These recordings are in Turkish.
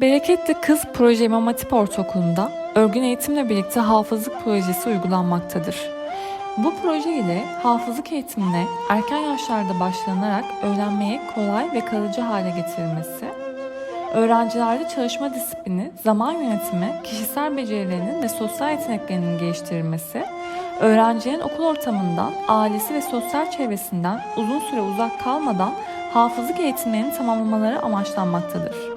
Bereketli Kız Proje İmam Hatip Ortaokulu'nda örgün eğitimle birlikte hafızlık projesi uygulanmaktadır. Bu proje ile hafızlık eğitimine erken yaşlarda başlanarak öğrenmeye kolay ve kalıcı hale getirilmesi, öğrencilerde çalışma disiplini, zaman yönetimi, kişisel becerilerinin ve sosyal yeteneklerinin geliştirilmesi, öğrencinin okul ortamından, ailesi ve sosyal çevresinden uzun süre uzak kalmadan hafızlık eğitimlerini tamamlamaları amaçlanmaktadır.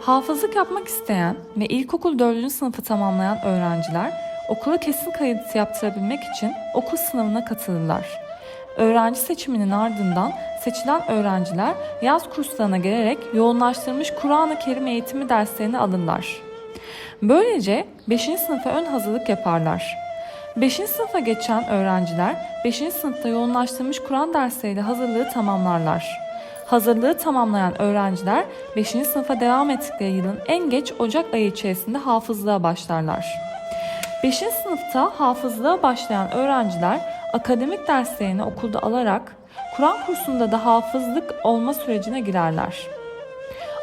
Hafızlık yapmak isteyen ve ilkokul 4. sınıfı tamamlayan öğrenciler okula kesin kayıt yaptırabilmek için okul sınavına katılırlar. Öğrenci seçiminin ardından seçilen öğrenciler yaz kurslarına gelerek yoğunlaştırılmış Kur'an-ı Kerim eğitimi derslerini alırlar. Böylece 5. sınıfa ön hazırlık yaparlar. 5. sınıfa geçen öğrenciler 5. sınıfta yoğunlaştırılmış Kur'an dersleriyle hazırlığı tamamlarlar. Hazırlığı tamamlayan öğrenciler 5. sınıfa devam ettikleri yılın en geç Ocak ayı içerisinde hafızlığa başlarlar. 5. sınıfta hafızlığa başlayan öğrenciler akademik derslerini okulda alarak Kur'an kursunda da hafızlık olma sürecine girerler.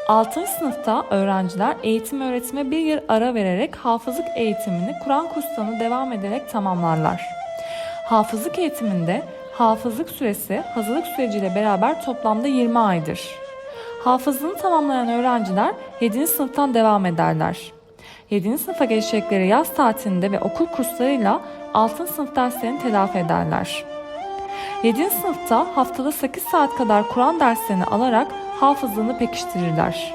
6. sınıfta öğrenciler eğitim öğretime bir yıl ara vererek hafızlık eğitimini Kur'an kurslarına devam ederek tamamlarlar. Hafızlık eğitiminde hafızlık süresi hazırlık süreciyle beraber toplamda 20 aydır. Hafızlığını tamamlayan öğrenciler 7. sınıftan devam ederler. 7. sınıfa geçecekleri yaz tatilinde ve okul kurslarıyla 6. sınıf derslerini telafi ederler. 7. sınıfta haftada 8 saat kadar Kur'an derslerini alarak hafızlığını pekiştirirler.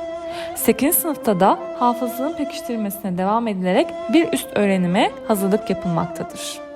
8. sınıfta da hafızlığın pekiştirilmesine devam edilerek bir üst öğrenime hazırlık yapılmaktadır.